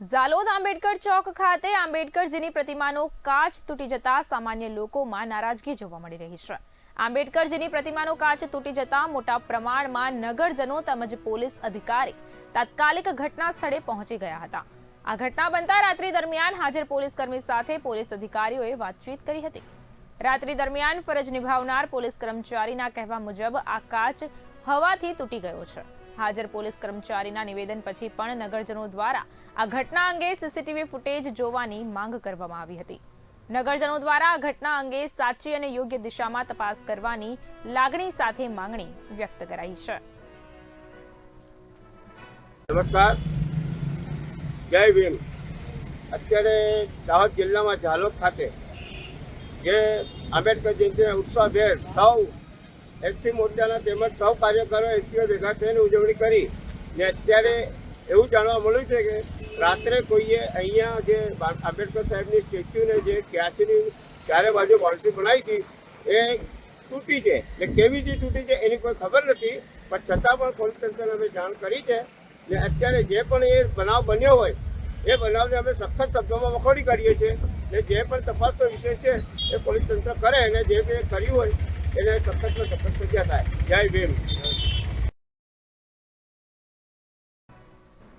ઝાલોદ આંબેડકર ચોક ખાતે આંબેડકરજીની પ્રતિમાનો કાચ તૂટી જતા સામાન્ય લોકોમાં નારાજગી જોવા મળી રહી છે. આંબેડકરજીની પ્રતિમાનો કાચ તૂટી જતા મોટા પ્રમાણમાં નગરજનો તેમજ પોલીસ અધિકારી તાત્કાલિક ઘટના સ્થળે પહોંચી ગયા હતા. આ ઘટના બનતા રાત્રિ દરમિયાન હાજર પોલીસ કર્મી સાથે પોલીસ અધિકારીઓએ વાતચીત કરી હતી. રાત્રિ દરમિયાન ફરજ નિભાવનાર પોલીસ કર્મચારીના કહેવા મુજબ આ કાચ હવાથી તૂટી ગયો છે. હાજર પોલીસ કર્મચારીના નિવેદન પછી પણ નગરજનો દ્વારા આ ઘટના અંગે સીસીટીવી ફૂટેજ જોવાની માંગ કરવામાં આવી હતી. નગરજનો દ્વારા આ ઘટના અંગે સાચી અને યોગ્ય દિશામાં તપાસ કરવાની લાગણી સાથે માંગણી વ્યક્ત કરાઈ છે. નમસ્કાર. જય ભીમ. અત્યારે દાહોદ જિલ્લામાં ઝાલોદ ખાતે જે આંબેડકર જયંતિના ઉત્સાહભેર સૌ એસટી મોરચાના તેમજ સૌ કાર્યકરો એસટીઓ ભેગા થઈને ઉજવણી કરી. ને અત્યારે એવું જાણવા મળ્યું છે કે રાત્રે કોઈએ અહીંયા જે આંબેડકર સાહેબની સ્ટેચ્યુને જે ક્યાંચની ચારે બાજુ બાઉન્ડ્રી બનાવી હતી, એ તૂટી છે. એટલે કેવી રીતે તૂટી છે એની કોઈ ખબર નથી, પણ છતાં પણ પોલીસ તંત્રને અમે જાણ કરી છે. ને અત્યારે જે પણ એ બનાવ બન્યો હોય, એ બનાવને અમે સખત શબ્દોમાં વખોડી કરીએ છીએ. ને જે પણ તપાસનો વિષય છે, એ પોલીસ તંત્ર કરે અને જે કંઈ કર્યું હોય એને સખતમાં સખત સજા થાય જય ભીમ.